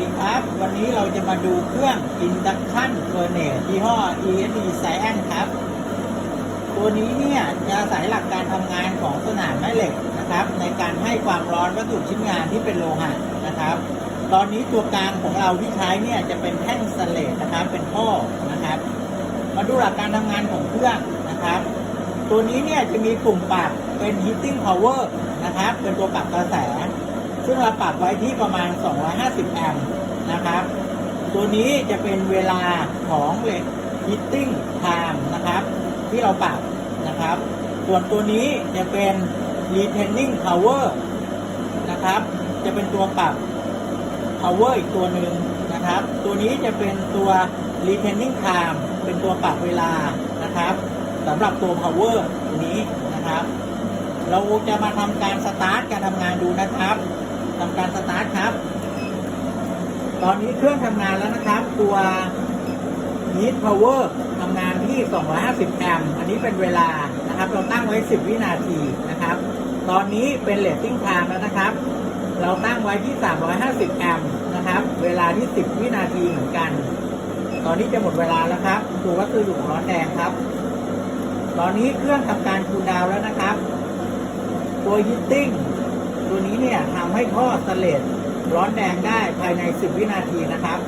ดีครับ วันนี้เราจะมาดูเครื่อง Induction Furnace ยี่ห้อ ESD Cyan ครับ ตัวนี้เนี่ยจะอาศัยหลักการทำงานของสนามแม่เหล็กนะครับ ในการให้ความร้อนวัตถุชิ้นงานที่เป็นโลหะนะครับ ตอนนี้ตัวกลางของเราที่ใช้เนี่ยจะเป็นแท่งสเลตนะครับ เป็นท่อนะครับ มาดูหลักการทำงานของเครื่องนะครับ ตัวนี้เนี่ยจะมีปุ่มปรับเป็น heating power นะครับ เป็นตัวปรับกระแส ซึ่งเราปรับไว้ที่ประมาณ 250 แอมป์นะครับ ตัวนี้จะเป็นเวลาของเลท heating time นะครับ ที่เราปรับนะครับ ส่วนตัวนี้จะเป็น retaining power นะครับ จะเป็นตัวปรับ power อีกตัวหนึ่งนะครับ ตัวนี้จะเป็นตัว retaining time เป็นตัวปรับเวลานะครับสำหรับตัว power ตัวนี้นะครับ เราจะมาทำการสตาร์ทการทำงานดูนะครับทำการสตาร์ทครับ ตอนนี้เครื่องทำงานแล้วนะครับ ตัว Heat Power ทำงานที่ 250 แอมป์อันนี้เป็นเวลานะครับ เราตั้งไว้ 10 วินาทีนะครับ ตอนนี้เป็น Rating Time แล้วนะครับ เราตั้งไว้ที่ 350 แอมป์นะครับ เวลาที่ 10 วินาทีเหมือนกัน ตอนนี้จะหมดเวลาแล้วครับตัววัสดุร้อนแดงครับ ตอนนี้เครื่องทำการคูลดาวแล้วนะครับ ตัวฮีตติ้งตัวนี้เนี่ยทำให้ท่อสเลต ร้อนแดงได้ภายใน 10 วินาทีนะครับ